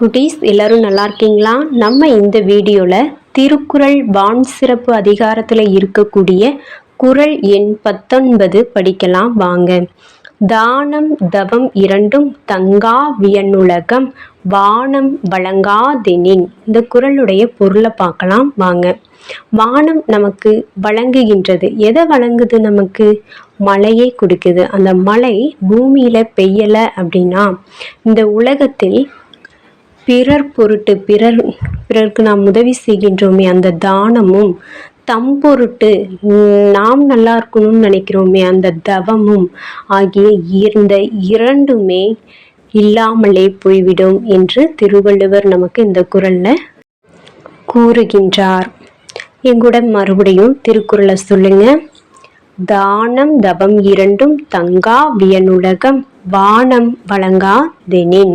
குட்டீஸ் எல்லாரும் நல்லா இருக்கீங்களா? நம்ம இந்த வீடியோவில் திருக்குறள் வான் சிறப்பு அதிகாரத்தில் இருக்கக்கூடிய குறள் எண் பத்தொன்பது படிக்கலாம் வாங்க. தானம் தவம் இரண்டும் தங்கா வியனுலகம் வானம் வழங்காதெனின். இந்த குறளுடைய பொருளை பார்க்கலாம் வாங்க. வானம் நமக்கு வழங்குகின்றது. எதை வழங்குது நமக்கு? மழையை கொடுக்குது. அந்த மழை பூமியில் பெய்யலை அப்படின்னா இந்த உலகத்தில் பிறர் பொருட்டு பிறர் பிறருக்கு நாம் உதவி செய்கின்றோமே அந்த தானமும் தம் பொருட்டு நாம் நல்லா இருக்கணும்னு நினைக்கிறோமே அந்த தவமும் ஆகிய இந்த இரண்டுமே இல்லாமலே போய்விடும் என்று திருவள்ளுவர் நமக்கு இந்த குரலில் கூறுகின்றார். எங்கூட மறுபடியும் திருக்குறளை சொல்லுங்க. தானம் தவம் இரண்டும் தங்கா வியனுலகம் வானம் வழங்காதெனின்